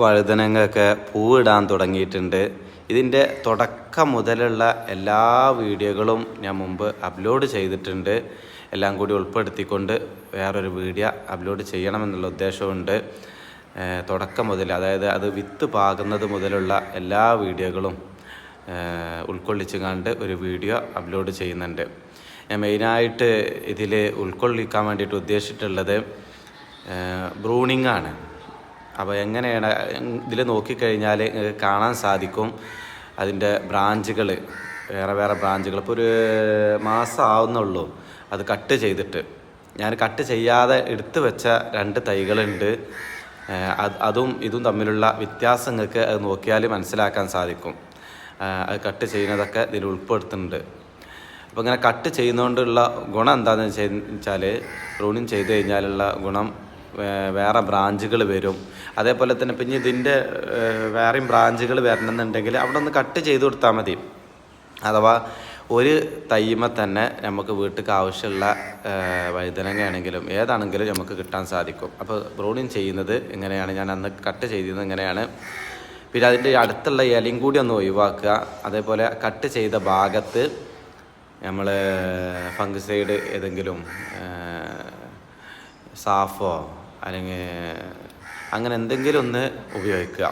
വഴുതനങ്ങൊക്കെ പൂവിടാൻ തുടങ്ങിയിട്ടുണ്ട്. ഇതിന്റെ തുടക്കം മുതലുള്ള എല്ലാ വീഡിയോകളും ഞാൻ മുമ്പ് അപ്ലോഡ് ചെയ്തിട്ടുണ്ട്. എല്ലാം കൂടി ഉൾപ്പെടുത്തിക്കൊണ്ട് വേറൊരു വീഡിയോ അപ്ലോഡ് ചെയ്യണമെന്നുള്ള ഉദ്ദേശമുണ്ട്. തുടക്കം മുതൽ അതായത് അത് വിത്ത് പാകുന്നത് മുതലുള്ള എല്ലാ വീഡിയോകളും ഉൾക്കൊള്ളിച്ച് കണ്ട് ഒരു വീഡിയോ അപ്ലോഡ് ചെയ്യുന്നുണ്ട്. ഞാൻ മെയിനായിട്ട് ഇതിൽ ഉൾക്കൊള്ളിക്കാൻ വേണ്ടിയിട്ട് ഉദ്ദേശിച്ചിട്ടുള്ളത് ബ്രൂണിങ്ങാണ് അപ്പോൾ എങ്ങനെയാണ് ഇതിൽ നോക്കിക്കഴിഞ്ഞാൽ കാണാൻ സാധിക്കും അതിന്റെ ബ്രാഞ്ചുകൾ വേറെ വേറെ ബ്രാഞ്ചുകൾ. ഇപ്പോൾ ഒരു മാസം ആവുന്നുള്ളൂ അത് കട്ട് ചെയ്തിട്ട്. ഞാൻ കട്ട് ചെയ്യാതെ എടുത്തു വെച്ച രണ്ട് തൈകളുണ്ട്. അത് ഇതും തമ്മിലുള്ള വ്യത്യാസം നിങ്ങൾക്ക് അത് നോക്കിയാൽ മനസ്സിലാക്കാൻ സാധിക്കും. അത് കട്ട് ചെയ്യുന്നതൊക്കെ ഇതിൽ ഉൾപ്പെടുത്തുന്നുണ്ട്. അപ്പോൾ ഇങ്ങനെ കട്ട് ചെയ്യുന്നതുകൊണ്ടുള്ള ഗുണം എന്താണെന്ന് വെച്ചാൽ പ്രൂണിങ് ചെയ്ത് കഴിഞ്ഞാലുള്ള ഗുണം വേറെ ബ്രാഞ്ചുകൾ വരും. അതേപോലെ തന്നെ പിന്നെ ഇതിന്റെ വേറെയും ബ്രാഞ്ചുകൾ വരണമെന്നുണ്ടെങ്കിൽ അവിടെ ഒന്ന് കട്ട് ചെയ്ത് കൊടുത്താൽ മതി. അഥവാ ഒരു തൈമ തന്നെ നമുക്ക് വീട്ടിലേക്ക് ആവശ്യമുള്ള വഴുതനങ്ങയാണെങ്കിലും ഏതാണെങ്കിലും നമുക്ക് കിട്ടാൻ സാധിക്കും. അപ്പോൾ ബ്രൂണിങ് ചെയ്യുന്നത് എങ്ങനെയാണ്? ഞാൻ അന്ന് കട്ട് ചെയ്തത് എങ്ങനെയാണ്? പിന്നെ അതിന്റെ അടുത്തുള്ള ഇലയും കൂടി ഒന്ന് ഒഴിവാക്കുക. അതേപോലെ കട്ട് ചെയ്ത ഭാഗത്ത് നമ്മൾ ഫംഗസൈഡ് ഏതെങ്കിലും സാഫോ അല്ലെങ്കിൽ അങ്ങനെ എന്തെങ്കിലും ഒന്ന് ഉപയോഗിക്കുക.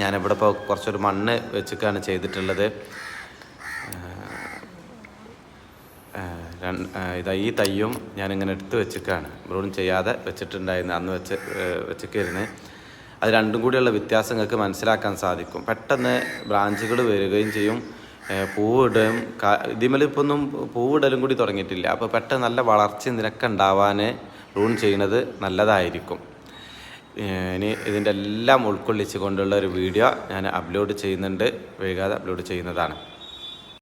ഞാനിവിടെ ഇപ്പോൾ കുറച്ചൊരു മണ്ണ് വെച്ചിട്ടാണ് ചെയ്തിട്ടുള്ളത്. ഇതാ ഈ തയ്യും ഞാനിങ്ങനെ എടുത്ത് വെച്ചിട്ടാണ് ബ്രൂൺ ചെയ്യാതെ വെച്ചിട്ടുണ്ടായിരുന്നു അന്ന് വെച്ച് ഏഹ്, അത് രണ്ടും കൂടിയുള്ള വ്യത്യാസം നിങ്ങൾക്ക് മനസ്സിലാക്കാൻ സാധിക്കും. പെട്ടെന്ന് ബ്രാഞ്ചുകൾ വരികയും ചെയ്യും. പൂവിടും ഇതിമേൽ ഇപ്പം പൂവിടലും കൂടി തുടങ്ങിയിട്ടില്ല. അപ്പോൾ പെട്ടെന്ന് നല്ല വളർച്ച ഇതിനൊക്കെ ഉണ്ടാവാൻ ബ്രൂൺ ചെയ്യുന്നത് നല്ലതായിരിക്കും. ഇനി ഇതിന്റെ എല്ലാം ഉൾക്കൊള്ളിച്ച് കൊണ്ടുള്ള ഒരു വീഡിയോ ഞാൻ അപ്ലോഡ് ചെയ്യുന്നുണ്ട്. വൈകാതെ അപ്ലോഡ് ചെയ്യുന്നതാണ്.